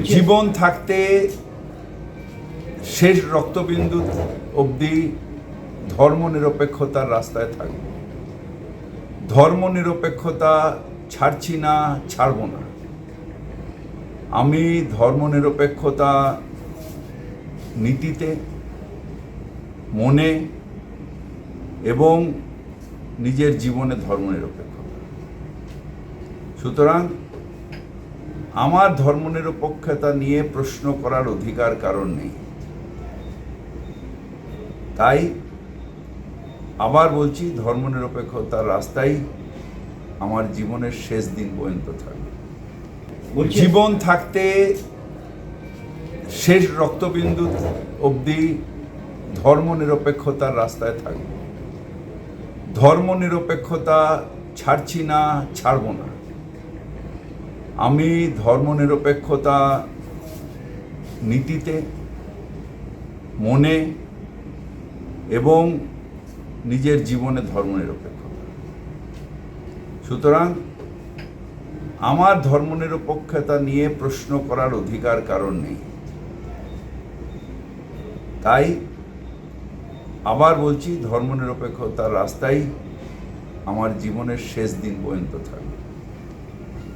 জীবন থাকতে শেষ রক্তবিন্দু অবধি ধর্মনিরপেক্ষতার রাস্তায় থাকব। ধর্মনিরপেক্ষতা ছাড়ছি না, ছাড়ব না। আমি ধর্মনিরপেক্ষতা নীতিতে, মনে এবং নিজের জীবনে ধর্মনিরপেক্ষতা সুতরাং আমার ধর্মনিরপেক্ষতা নিয়ে প্রশ্ন করার অধিকার কারণ নেই। তাই আবার বলছি ধর্মনিরপেক্ষতার রাস্তাই আমার জীবনের শেষ দিন পর্যন্ত থাকবে। জীবন থাকতে শেষ রক্তবিন্দু অবধি ধর্মনিরপেক্ষতার রাস্তায় থাকব। ধর্মনিরপেক্ষতা ছাড়ছি না ছাড়ব না। আমি ধর্মনিরপেক্ষতা নীতিতে, মনে এবং নিজের জীবনে ধর্মনিরপেক্ষতা। সুতরাং আমার ধর্মনিরপেক্ষতা নিয়ে প্রশ্ন করার অধিকার কারণ নেই। তাই আবার বলছি, ধর্মনিরপেক্ষতার রাস্তাই আমার জীবনের শেষ দিন পর্যন্ত থাকবে।